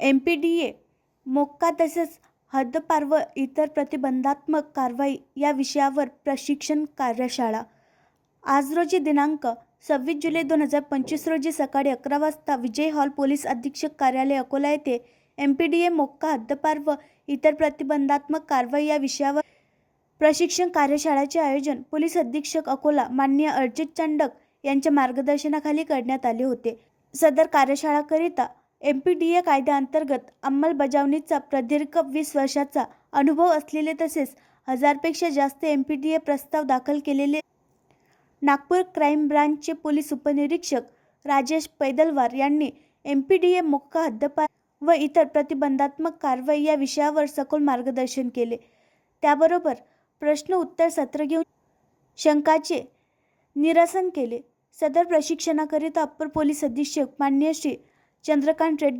M P D A MCOCA तसेच हद्दपार व इतर प्रतिबंधात्मक कारवाई या विषयावर प्रशिक्षण कार्यशाळा. आज रोजी दिनांक सव्वीस जुलै दोन हजार पंचवीस रोजी सकाळी अकरा वाजता विजय हॉल पोलीस अधीक्षक कार्यालय अकोला येथे M P D A MCOCA हद्दपार व इतर प्रतिबंधात्मक कारवाई या विषयावर प्रशिक्षण कार्यशाळेचे आयोजन पोलीस अधीक्षक अकोला माननीय अर्जित चांडक यांच्या मार्गदर्शनाखाली करण्यात आले होते. सदर कार्यशाळाकरिता एम पी डी ए कायद्याअंतर्गत अंमलबजावणीचा प्रदीर्घ वीस वर्षाचा अनुभव असलेले तसेच हजारपेक्षा जास्त एम पी डी ए प्रस्ताव दाखल केलेले नागपूर क्राईम ब्रांचचे पोलीस उपनिरीक्षक राजेश पैदलवार यांनी M P D A MCOCA हद्दपार व इतर प्रतिबंधात्मक कारवाई या विषयावर सखोल मार्गदर्शन केले. त्याबरोबर प्रश्न उत्तर सत्र घेऊन शंकाचे निरसन केले. सदर प्रशिक्षणाकरिता अप्पर पोलीस अधीक्षक मान्य श्री चंद्रकांत रेड्डी